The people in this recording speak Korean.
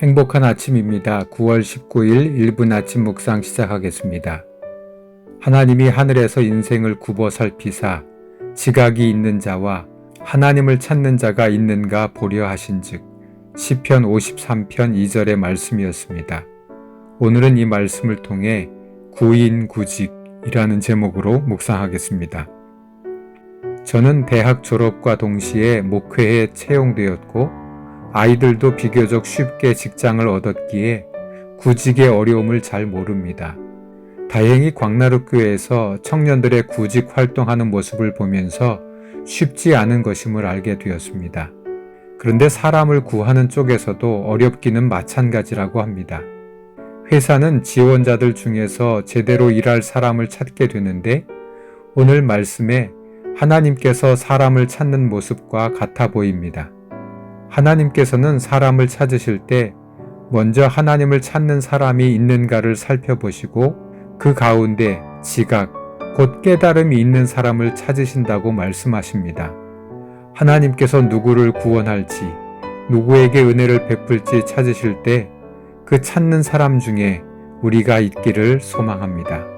행복한 아침입니다. 9월 19일 1분 아침 묵상 시작하겠습니다. 하나님이 하늘에서 인생을 굽어 살피사 지각이 있는 자와 하나님을 찾는 자가 있는가 보려 하신즉 시편 53편 2절의 말씀이었습니다. 오늘은 이 말씀을 통해 구인구직이라는 제목으로 묵상하겠습니다. 저는 대학 졸업과 동시에 목회에 채용되었고 아이들도 비교적 쉽게 직장을 얻었기에 구직의 어려움을 잘 모릅니다. 다행히 광나루교회에서 청년들의 구직 활동하는 모습을 보면서 쉽지 않은 것임을 알게 되었습니다. 그런데 사람을 구하는 쪽에서도 어렵기는 마찬가지라고 합니다. 회사는 지원자들 중에서 제대로 일할 사람을 찾게 되는데 오늘 말씀에 하나님께서 사람을 찾는 모습과 같아 보입니다. 하나님께서는 사람을 찾으실 때 먼저 하나님을 찾는 사람이 있는가를 살펴보시고 그 가운데 지각, 곧 깨달음이 있는 사람을 찾으신다고 말씀하십니다. 하나님께서 누구를 구원할지, 누구에게 은혜를 베풀지 찾으실 때 그 찾는 사람 중에 우리가 있기를 소망합니다.